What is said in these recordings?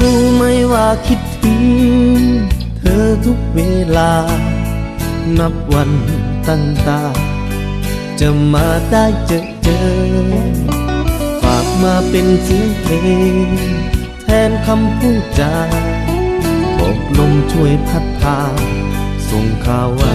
รู้ไหมว่าคิดถึงเธอทุกเวลา นับวันตั้งตา จะมาได้เจอเจอ ฝากมาเป็นเสียงเพลง แทนคำพูดจาบอกลมช่วยพัดพา ส่งข่าวว่า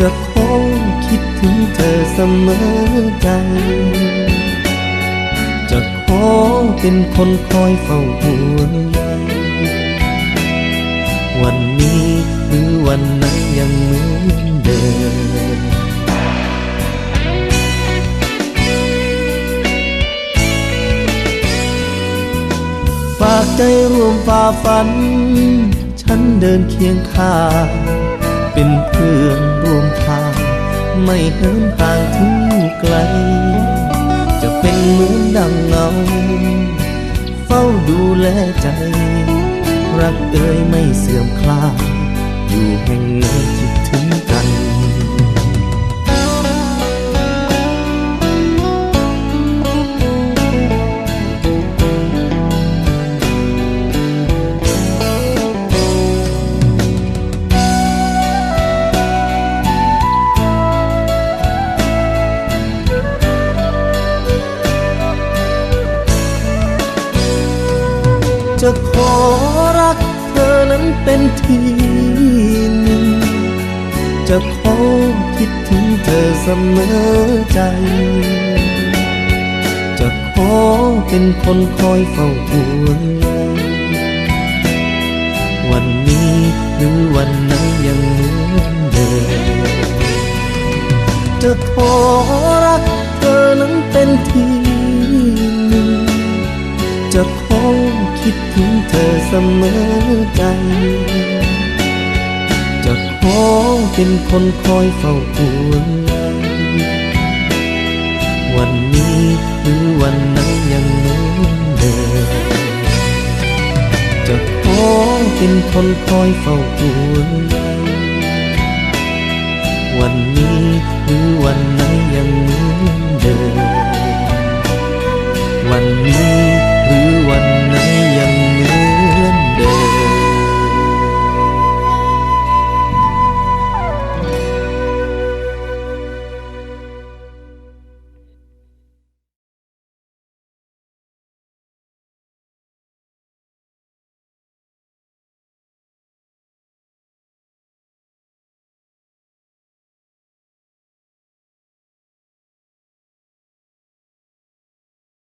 จะขอคิดถึงเธอเสมอใจ จะขอเป็นคนคอยเฝ้าห่วงใยวันนี้หรือวันนั้นยังเหมือนเดิมฝากใจร่วมฝ่าฝัน ฉันเดินเคียงข้าง เพื่อนร่วมทาง ไม่เหินห่างถึงไกล จะเป็นเหมือนดังเงา เฝ้าดูแลใจ รักเอ่ยไม่เสื่อมคลายอยู่แห่งไหนคิดถึงกัน จะขอรักเธอนั้นเป็นที่หนึ่ง จะขอคิดถึงเธอเสมอใจ จะขอเป็นคนคอยเฝ้าห่วงวันนี้หรือวันไหนยังเหมือนเดิมจะขอรักเธอนั้นเป็นที่หนึ่งจะขอ คิดถึงเธอเสมอใจจะขอเป็นคนคอยเฝ้าห่วงวันนี้หรือวันไหนยังเหมือนเดิมจะขอเป็นคนคอยเฝ้าห่วง